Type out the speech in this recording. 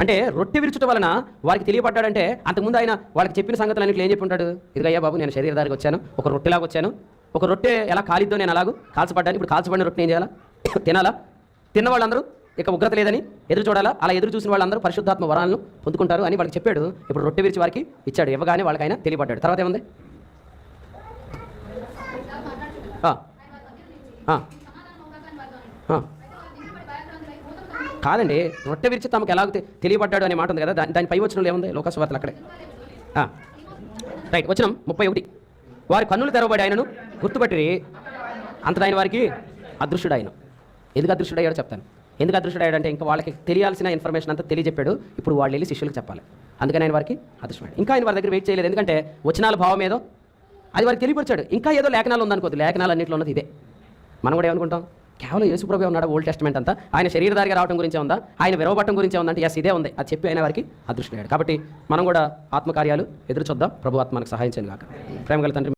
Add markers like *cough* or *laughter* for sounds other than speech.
అంటే రొట్టె విరుచుట వలన వారికి తెలియపడ్డాడంటే అంతకుముందు ఆయన వాళ్ళకి చెప్పిన సంగతులన్నింటిలో ఏం చెప్పి ఉంటాడు ఇదిగయ్యా బాబు నేను శరీరధారికి వచ్చాను. ఒక రొట్టెలాగా వచ్చాను. ఒక రొట్టె ఎలా కాలిద్దో నేను అలాగూ కాల్చబడ్డాను. ఇప్పుడు కాల్చబడిన రొట్టె ఏం చేయాలా? *coughs* తినాలా? తిన్న వాళ్ళందరూ ఇక ఉగ్రత లేదని ఎదురు చూడాలా? అలా ఎదురు చూసిన వాళ్ళందరూ పరిశుద్ధాత్మ వరాలను పొందుకుంటారు అని వాళ్ళకి చెప్పాడు. ఇప్పుడు రొట్టె విరిచి వారికి ఇచ్చాడు. ఇవ్వగానే వాళ్ళకి ఆయన తెలియపడ్డాడు. తర్వాత ఏముంది? ఆ. కాదండి రొట్టె విరిచి తమకు ఎలాగో తెలియబడ్డాడు అనే మాట ఉంది కదా దాని పై వచ్చిన ఏముంది? లోకస్వార్తలు అక్కడే. రైట్ వచ్చిన ముప్పై ఒకటి. వారి కన్నులు తెరవబడి ఆయనను గుర్తుపట్టి అంతటా ఆయన వారికి అదృశ్యుడు ఆయన ఎందుకు అదృశ్యుడయ్యాడో చెప్తాను. ఎందుకు అదృశ్యుడయ్యాడంటే ఇంకా వాళ్ళకి తెలియాల్సిన ఇన్ఫర్మేషన్ అంతా తెలియజెప్పాడు. ఇప్పుడు వాళ్ళు వెళ్ళి శిష్యులకు చెప్పాలి. అందుకని ఆయన వారికి అదృష్టం ఇంకా ఆయన వారి దగ్గర వెయిట్ చేయలేదు. ఎందుకంటే వచనాల భావం ఏదో అది వారికి తెలియపరిచాడు. ఇంకా ఏదో లేఖనాలు ఉందనుకోదు లేఖనాలు అన్నింటిలో ఉన్నది ఇదే. మనం కూడా ఏమనుకుంటాం? కేవలం యేసుప్రభు ఉన్నాడు? ఓల్డ్ టెస్ట్మెంట్ అంతా? ఆయన శరీరధారిగా రావడం గురించే ఉందా? ఆయన విరవబట్టం గురించే ఉందంటే ఎస్ ఇదే ఉంది. అది చెప్పి ఆయన వారికి అదృష్టమయ్యాడు. కాబట్టి మనం కూడా ఆత్మకార్యాలు ఎదురు చూద్దాం. ప్రభు ఆత్మ సహాయం చేయను కాక ప్రేమ తండ్రి